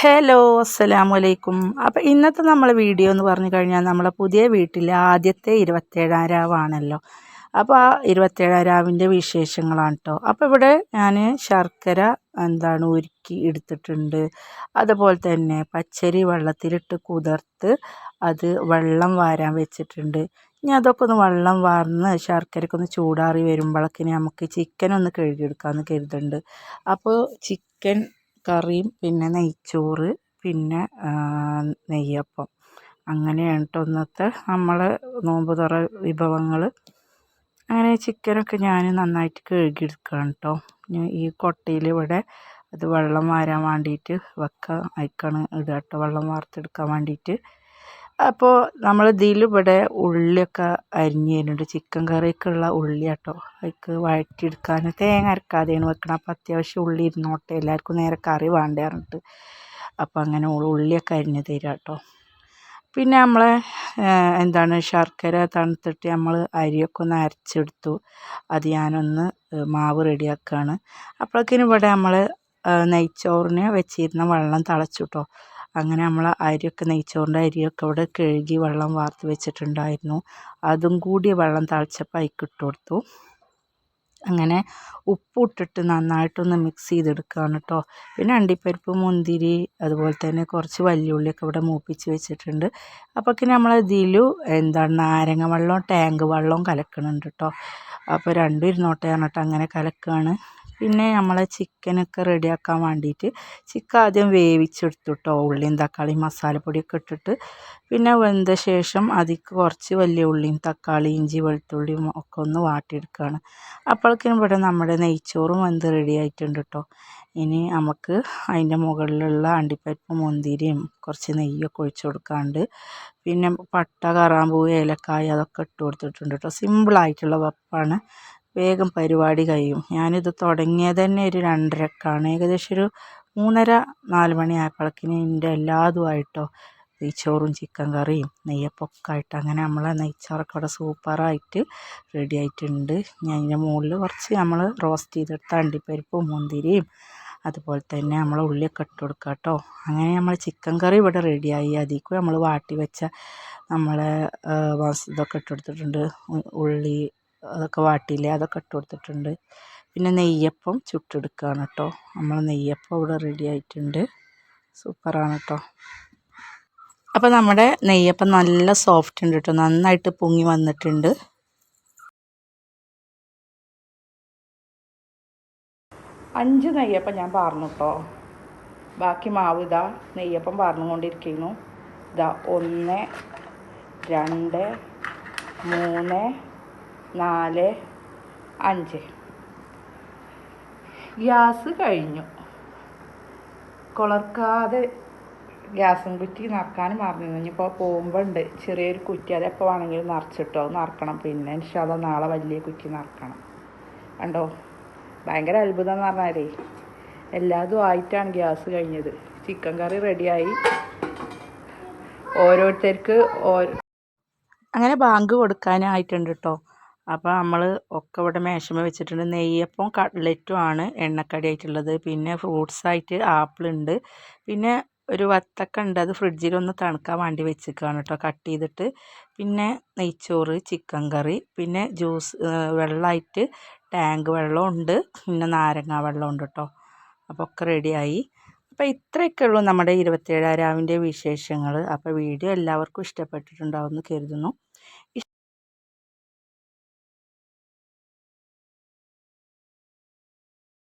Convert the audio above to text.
Hello അസ്സലാമു അലൈക്കും അപ്പോൾ ഇന്നത്തെ നമ്മളെ വീഡിയോ എന്ന് പറഞ്ഞു കഴിഞ്ഞാൽ നമ്മളെ പുതിയ വീട്ടിലെ ആദ്യത്തെ ഇരുപത്തേഴാം രാവാണല്ലോ. അപ്പോൾ ആ ഇരുപത്തേഴാം രാവിന്റെ വിശേഷങ്ങളാണ് കേട്ടോ അപ്പോൾ ഇവിടെ ഞാൻ ശർക്കര എന്താണ് ഉരുക്കി എടുത്തിട്ടുണ്ട്. അതുപോലെ തന്നെ പച്ചരി വെള്ളത്തിലിട്ട് കുതിർത്ത് അത് വെള്ളം വാരാൻ വെച്ചിട്ടുണ്ട്. ഇനി അതൊക്കെ ഒന്ന് വെള്ളം വാർന്ന് ശർക്കരയ്ക്ക് ഒന്ന് ചൂടാറി വരുമ്പോഴേക്കിന് നമുക്ക് ചിക്കൻ ഒന്ന് കഴുകിയെടുക്കാമെന്ന് കരുതുന്നുണ്ട്. അപ്പോൾ ചിക്കൻ കറിയും പിന്നെ നെയ്ച്ചോറ് പിന്നെ നെയ്യപ്പം. അങ്ങനെയാണ് കേട്ടോ ഇന്നത്തെ നമ്മളെ നോമ്പ് തുറ വിഭവങ്ങൾ അങ്ങനെ ചിക്കനൊക്കെ ഞാൻ നന്നായിട്ട് കഴുകിയെടുക്കുകയാണ് കേട്ടോ ഈ കൊട്ടയിൽ ഇവിടെ അത് വെള്ളം വാരാൻ വേണ്ടിയിട്ട് വെക്കാൻ അയക്കാണ് ഇടുക കേട്ടോ വെള്ളം വാർത്തെടുക്കാൻ വേണ്ടിയിട്ട് അപ്പോൾ നമ്മൾ ഇതിൽ ഇവിടെ ഉള്ളിയൊക്കെ അരിഞ്ഞ് തരുന്നുണ്ട്. ചിക്കൻ കറിക്കുള്ള ഉള്ളി കേട്ടോ അതിക്ക് വഴറ്റിയെടുക്കാൻ തേങ്ങ അരക്കാതെയാണ് വെക്കണം അപ്പോൾ അത്യാവശ്യം ഉള്ളി ഇരുന്നോട്ടെ. എല്ലാവർക്കും നേരെ കറി വേണ്ടേ പറഞ്ഞിട്ട്. അപ്പോൾ അങ്ങനെ ഉള്ളിയൊക്കെ അരിഞ്ഞ് തരാം കേട്ടോ പിന്നെ നമ്മളെ എന്താണ് ശർക്കര തണുത്തിട്ട് നമ്മൾ അരിയൊക്കെ ഒന്ന് അരച്ചെടുത്തു. അത് ഞാനൊന്ന് മാവ് റെഡിയാക്കുകയാണ് അപ്പോഴേക്കിനും ഇവിടെ നമ്മൾ നെയ്ച്ചോറിന് വെച്ചിരുന്ന വെള്ളം തിളച്ചു കേട്ടോ അങ്ങനെ നമ്മൾ അരിയൊക്കെ നെയ്ച്ചോറിന്റെ അരിയൊക്കെ അവിടെ കഴുകി വെള്ളം വാർത്ത് വെച്ചിട്ടുണ്ടായിരുന്നു. അതും കൂടി വെള്ളം തിളച്ചപ്പോൾ അതിലേക്ക് ഇട്ട് കൊടുത്തു. അങ്ങനെ ഉപ്പിട്ടിട്ട് നന്നായിട്ടൊന്ന് മിക്സ് ചെയ്തെടുക്കുകയാണ് കേട്ടോ. പിന്നെ അണ്ടിപ്പരിപ്പ് മുന്തിരി അതുപോലെ തന്നെ കുറച്ച് വലിയുള്ളിയൊക്കെ ഇവിടെ മൂപ്പിച്ച് വെച്ചിട്ടുണ്ട്. അപ്പോഴേക്ക് നമ്മൾ ഇതിൽ എന്താണ് നാരങ്ങ വെള്ളവും ടാങ്ക് വെള്ളവും കലക്കണുണ്ട് കേട്ടോ. അപ്പോൾ രണ്ടും ഇരുന്നോട്ടെ പറഞ്ഞിട്ട് അങ്ങനെ കലക്കുകയാണ്. പിന്നെ നമ്മളെ ചിക്കനൊക്കെ റെഡിയാക്കാൻ വേണ്ടിയിട്ട് ചിക്കൻ ആദ്യം വേവിച്ചെടുത്തു കേട്ടോ ഉള്ളിയും തക്കാളിയും മസാലപ്പൊടിയൊക്കെ ഇട്ടിട്ട്. പിന്നെ വെന്ത ശേഷം അതിക്ക് കുറച്ച് വലിയ ഉള്ളിയും തക്കാളി ഇഞ്ചി വെളുത്തുള്ളിയും ഒക്കെ ഒന്ന് വാട്ടിയെടുക്കുകയാണ് അപ്പോഴേക്കും ഇവിടെ നമ്മുടെ നെയ്ച്ചോറും വെന്ത് റെഡി ആയിട്ടുണ്ട് കേട്ടോ ഇനി നമുക്ക് അതിന്റെ മുകളിലുള്ള അണ്ടിപ്പരിപ്പ് മുന്തിരിയും കുറച്ച് നെയ്യൊക്കെ ഒഴിച്ചു കൊടുക്കാണ്ട്. പിന്നെ പട്ട കറാമ്പൂ ഏലക്കായ അതൊക്കെ ഇട്ട് കൊടുത്തിട്ടുണ്ട് കേട്ടോ സിമ്പിളായിട്ടുള്ള വെപ്പാണ് വേഗം പരിപാടി കഴിയും. ഞാനിത് തുടങ്ങിയത് തന്നെ ഒരു രണ്ടരക്കാണ്. ഏകദേശം ഒരു മൂന്നര നാല് മണി ആയപ്പോഴേക്കിന് എന്റെ എല്ലാതുമായിട്ടോ നെയ്ച്ചോറും ചിക്കൻ കറിയും നെയ്യപ്പൊക്കെ ആയിട്ട് അങ്ങനെ നമ്മളെ നെയ്ച്ചോറൊക്കെ ഇവിടെ സൂപ്പറായിട്ട് റെഡി ആയിട്ടുണ്ട്. ഞാൻ അതിന്റെ മുകളിൽ കുറച്ച് നമ്മൾ റോസ്റ്റ് ചെയ്തെടുത്ത അണ്ടിപ്പരിപ്പും മുന്തിരിയും അതുപോലെ തന്നെ നമ്മൾ ഉള്ളിയൊക്കെ ഇട്ട് കൊടുക്കുക കേട്ടോ. അങ്ങനെ നമ്മൾ ചിക്കൻ കറി ഇവിടെ റെഡിയായി അതിലേക്ക് നമ്മൾ വാട്ടി വെച്ച നമ്മളെ ഇതൊക്കെ ഇട്ട് കൊടുത്തിട്ടുണ്ട്. ഉള്ളി അതൊക്കെ വാട്ടിയില്ലേ അതൊക്കെ ഇട്ട് കൊടുത്തിട്ടുണ്ട്. പിന്നെ നെയ്യപ്പം ചുട്ടെടുക്കുകയാണ് കേട്ടോ. നമ്മൾ നെയ്യപ്പം ഇവിടെ റെഡി ആയിട്ടുണ്ട്. സൂപ്പറാണ് കേട്ടോ. അപ്പോൾ നമ്മുടെ നെയ്യപ്പം നല്ല സോഫ്റ്റ് ഉണ്ട് കേട്ടോ. നന്നായിട്ട് പൊങ്ങി വന്നിട്ടുണ്ട്. അഞ്ച് നെയ്യപ്പം ഞാൻ പറഞ്ഞു കേട്ടോ. ബാക്കി മാവ് ഇതാ നെയ്യപ്പം പറഞ്ഞുകൊണ്ടിരിക്കുന്നു ഇതാ ഒന്ന് രണ്ട് മൂന്ന് നാല് അഞ്ച്. ഗ്യാസ് കഴിഞ്ഞു. കുളർക്കാതെ ഗ്യാസും കുറ്റി നിറക്കാനും മറന്നു ഇനിയിപ്പോൾ പോകുമ്പോൾ ഉണ്ട് ചെറിയൊരു കുറ്റി അതെപ്പോൾ വേണമെങ്കിലും നിറച്ചിട്ടോ നിറക്കണം. പിന്നെ ഇൻഷാല്ല നാളെ വലിയ കുറ്റി നിറക്കണം. കണ്ടോ? ഭയങ്കര അത്ഭുതം എന്ന് പറഞ്ഞാലേ എല്ലാതും ആയിട്ടാണ് ഗ്യാസ് കഴിഞ്ഞത്. ചിക്കൻ കറി റെഡിയായി. ഓരോരുത്തർക്ക് ഓരോ അങ്ങനെ ബാങ്ക് കൊടുക്കാനായിട്ടുണ്ട് കേട്ടോ അപ്പോൾ നമ്മൾ ഒക്കെ ഇവിടെ മേശമ വെച്ചിട്ടുണ്ട്. നെയ്യപ്പം കട്ട്ലറ്റും ആണ് എണ്ണക്കടി ആയിട്ടുള്ളത് പിന്നെ ഫ്രൂട്ട്സ് ആയിട്ട് ആപ്പിൾ ഉണ്ട് പിന്നെ ഒരു വത്തക്ക ഉണ്ട് അത് ഫ്രിഡ്ജിലൊന്ന് തണുക്കാൻ വേണ്ടി വെച്ചിരിക്കുകയാണ് കേട്ടോ കട്ട് ചെയ്തിട്ട് പിന്നെ നെയ്ച്ചോറ് ചിക്കൻ കറി പിന്നെ ജ്യൂസ് വെള്ളമായിട്ട് ടാങ്ക് വെള്ളം ഉണ്ട്. പിന്നെ നാരങ്ങ വെള്ളം ഉണ്ട് കേട്ടോ അപ്പോൾ ഒക്കെ റെഡിയായി അപ്പോൾ ഇത്രയൊക്കെ ഉള്ളൂ നമ്മുടെ ഇരുപത്തേഴാം രാവിന്റെ വിശേഷങ്ങൾ അപ്പോൾ വീഡിയോ എല്ലാവർക്കും ഇഷ്ടപ്പെട്ടിട്ടുണ്ടാവുമെന്ന് കരുതുന്നു.